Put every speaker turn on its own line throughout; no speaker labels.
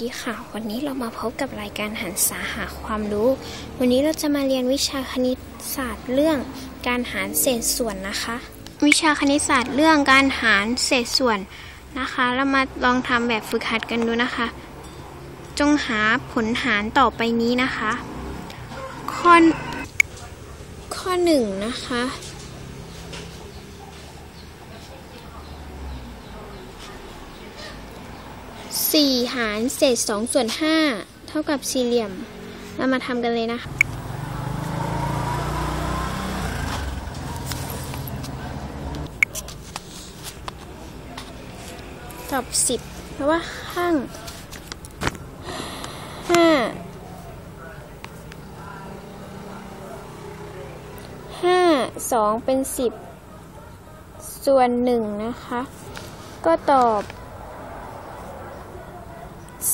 ดีค่ะ วันนี้เรามาพบกับรายการหันษาหาความรู้ วันนี้เราจะมาเรียนวิชาคณิตศาสตร์เรื่องการหารเศษส่วนนะคะ วิชาคณิตศาสตร์เรื่องการหารเศษส่วนนะคะ เรามาลองทำแบบฝึกหัดกันดูนะคะ จงหาผลหารต่อไปนี้นะคะ ข้อข้อหนึ่งนะคะ สี่หารเศษสองส่วนห้าเท่ากับสี่เหลี่ยม เรามาทำกันเลยนะคะ ตอบสิเพราะว่าข้างห้าห้าสองเป็นสิบส่วนหนึ่งนะคะ ก็ตอบ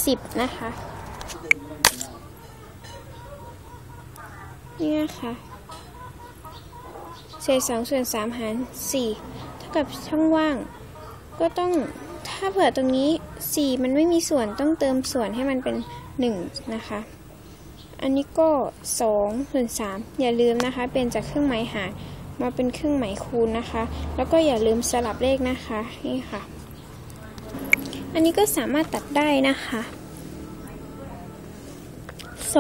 สิบนะคะ นี่นะคะเศษสองส่วนสามหารสี่เท่ากับช่องว่าง ก็ต้องถ้าเผื่อตรงนี้4มันไม่มีส่วนต้องเติมส่วนให้มันเป็น1นะคะ อันนี้ก็2ส่วน3อย่าลืมนะคะ เป็นจากเครื่องหมายหารมาเป็นเครื่องหมายคูณนะคะ แล้วก็อย่าลืมสลับเลขนะคะนี่ค่ะ อันนี้ก็สามารถตัดได้นะคะ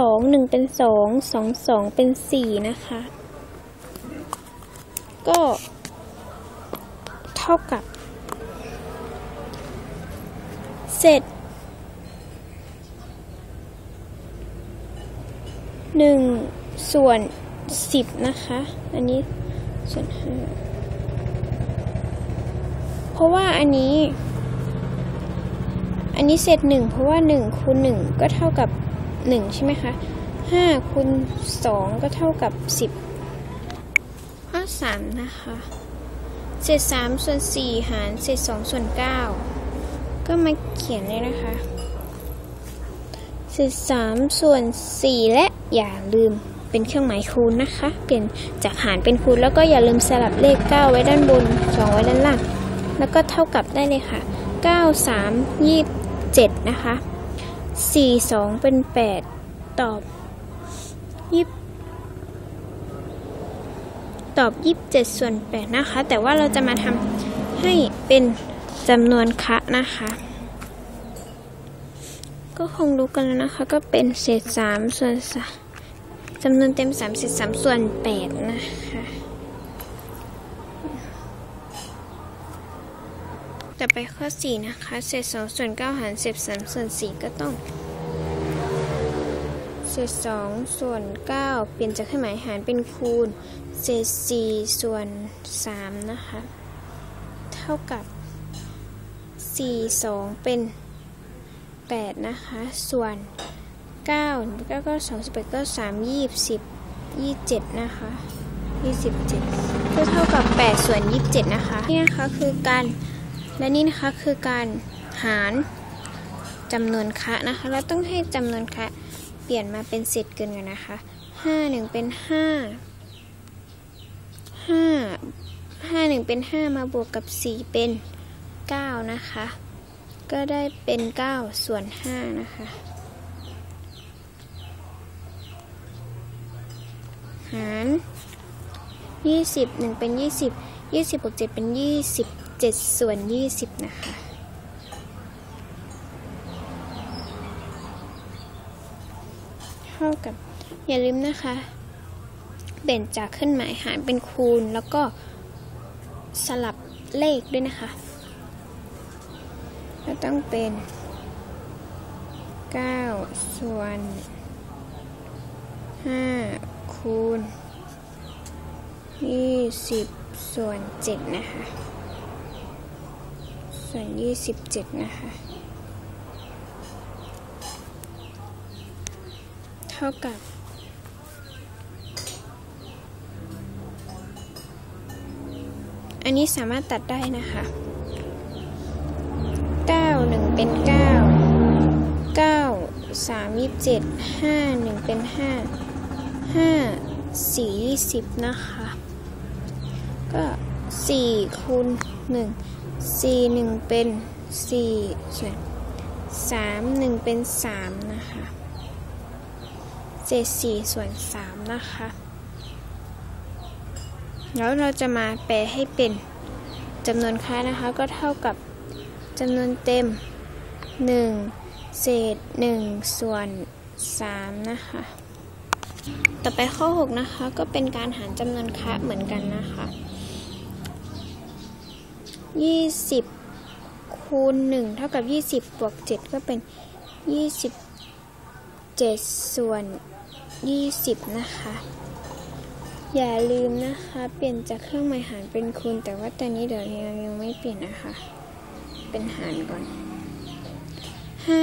2 1เป็น2 2 2เป็น4นะคะ ก็เท่ากับ เสร็จหนึ่งส่วนสิบนะคะ อันนี้ส่วนห้าเพราะว่าอันนี้ อันนี้เศษหนึ่งเพราะว่าหนึ่งคูณหนึ่งก็เท่ากับ หนึ่งใช่ไหมคะห้าคูณสองก็เท่ากับสิบข้อสามนะคะ เศษสามส่วนสี่หาร เศษสองส่วนเก้าก็มาเขียนเลยนะคะ เศษสามส่วนสี่และอย่าลืมเป็นเครื่องหมายคูณนะคะ เปลี่ยนจากหารเป็นคูณแล้วก็อย่าลืมสลับเลข 9 ไว้ด้านบน 2 ไว้ด้านล่าง แล้วก็เท่ากับได้เลยค่ะ 9 3 27 นะคะ 4 2เป็น8ตอบ20ตอบ27ส่วน8นะคะ แต่ว่าเราจะมาทำให้เป็นจำนวนคะนะคะ ก็คงรู้กันแล้วนะคะ ก็เป็นเศษสามส่วนสามจำนวนเต็มสามเศษสามส่วนแปดนะคะ ต่อไปข้อสี่นะคะ เศษสองส่วนเก้าหารเศษสามส่วนสี่ก็ต้อง เศษสองส่วนเก้าเปลี่ยนจากเครื่องหมายหารเป็นคูณ เศษสี่ส่วนสามนะคะ เท่ากับสี่สองเป็นแปดนะคะ ส่วนเก้าแล้วก็สองสิบแปดก็สามยี่สิบยี่เจ็ดนะคะยี่สิบเจ็ดก็เท่ากับแปดส่วนยี่สิบเจ็ดนะคะ นี่นะคะคือการ และนี่นะคะคือการหารจำนวนคะนะคะ เราต้องให้จำนวนคะเปลี่ยนมาเป็นเศษเกินกันนะคะห้าหนึ่งเป็นห้าห้าห้าหนึ่งเป็นห้ามาบวกกับสี่เป็นเก้านะคะ ก็ได้เป็นเก้าส่วนห้านะคะหารยี่สิบหนึ่งเป็นยี่สิบยี่สิบบวกเจ็ดเป็นยี่สิบ เจ็ดส่วนยี่สิบนะคะ เท่ากับ อย่าลืมนะคะเปลี่ยนจากเครื่องหมายหารเป็นคูณ แล้วก็สลับเลขด้วยนะคะก็ต้องเป็น 9 ส่วน 5 คูณ 20 ส่วน 7 นะคะ ส่วน27นะคะ เท่ากับอันนี้สามารถตัดได้นะคะเก้าหนึ่งเป็นเก้าเก้าสามยี่เจ็ดห้าหนึ่งเป็นห้าห้าสี่ยี่สิบนะคะ ก็สี่คูณห นึ่งสี่หนึ่งเป็นสี่ส่วนสามหนึ่งเป็นสามนะคะเศษสี่ส่วนสามนะคะ แล้วเราจะมาแปลให้เป็นจำนวนค่านะคะ ก็เท่ากับจำนวนเต็ม 1 เศษ 1 ส่วน 3 นะคะ ต่อไปข้อ 6 นะคะ ก็เป็นการหารจำนวนค่าเหมือนกันนะคะ 20 คูณ 1 เท่ากับ 20 บวก 7 ก็เป็น 27 ส่วน 20 นะคะ อย่าลืมนะคะ เปลี่ยนจากเครื่องหมายหารเป็นคูณ แต่ว่าตอนนี้เดี๋ยวยังยังไม่เปลี่ยนนะคะ เป็นหารก่อนห้า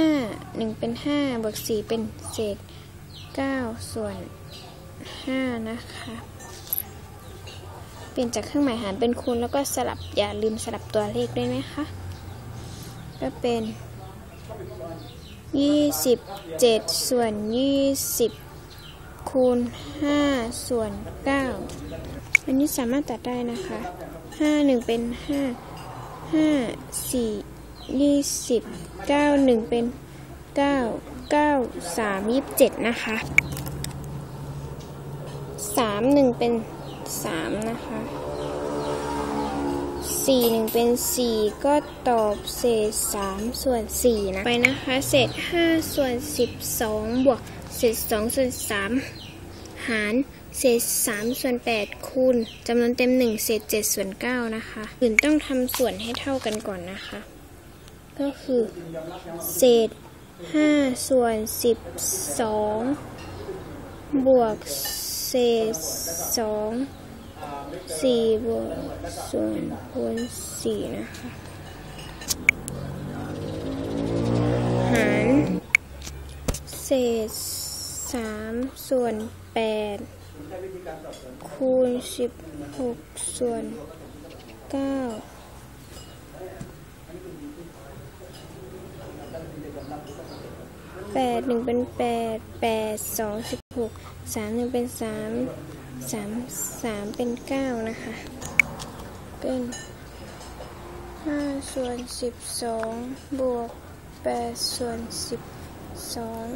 หนึ่งเป็นห้าบวกสี่เป็นเศษเก้าส่วนห้านะคะ เปลี่ยนจากเครื่องหมายหารเป็นคูณแล้วก็สลับอย่าลืมสลับตัวเลขด้วยนะคะ ก็เป็นยี่สิบเจ็ดส่วนยี่สิบคูณห้าส่วนเก้าอันนี้สามารถตัดได้นะคะห้าหนึ่งเป็นห้าห้าสี่ยี่สิบเก้าหนึ่งเป็นเก้าเก้าสามยี่สิบเจ็ดนะคะสามหนึ่งเป็น สามนะคะสี่หนึ่งเป็นสี่ก็ตอบเศษสามส่วนสี่นะไปนะคะเศษห้าส่วนสิบสองบวกเศษสองส่วนสามหารเศษสามส่วนแปดคูณจำนวนเต็มหนึ่งเศษเจ็ดส่วนเก้านะคะอื่นต้องทำส่วนให้เท่ากันก่อนนะคะ ก็คือเศษห้าส่วนสิบสองบวกเศษสอง สี่บวกส่วนคูณสี่นะคะ หารเศษสามส่วนแปดคูณสิบหกส่วนเก้าแปดหนึ่งเป็นแปดแปดสองสิบหกสามหนึ่งเป็นสาม สามสามเป็นเก้านะคะ เป็นห้าส่วนสิบสองบวกแปดส่วนสิบสอง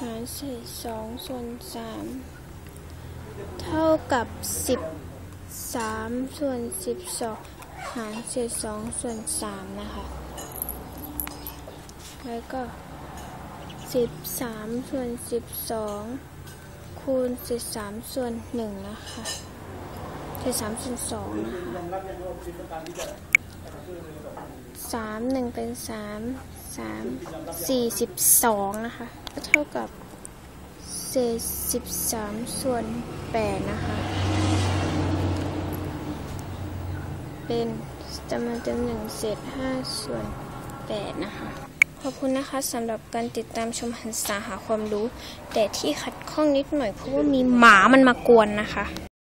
หารเศษสองส่วนสามเท่ากับสิบสามส่วนสิบสองหารเศษสองส่วนสามนะคะ แล้วก็ สิบสามส่วนสิบสองคูณสิบสามส่วนหนึ่งนะคะสิบสามส่วนสองสามหนึ่งเป็นสามสามสี่สิบสองนะคะก็เท่ากับเศษสิบสามส่วนแปดนะคะ เป็นจำนวนเต็มหนึ่งเศษห้าส่วนแปดนะคะ ขอบคุณนะคะสำหรับการติดตามชมหันษาหาความรู้ แต่ที่ขัดข้องนิดหน่อยเพราะว่ามีหมามันมากวนนะคะ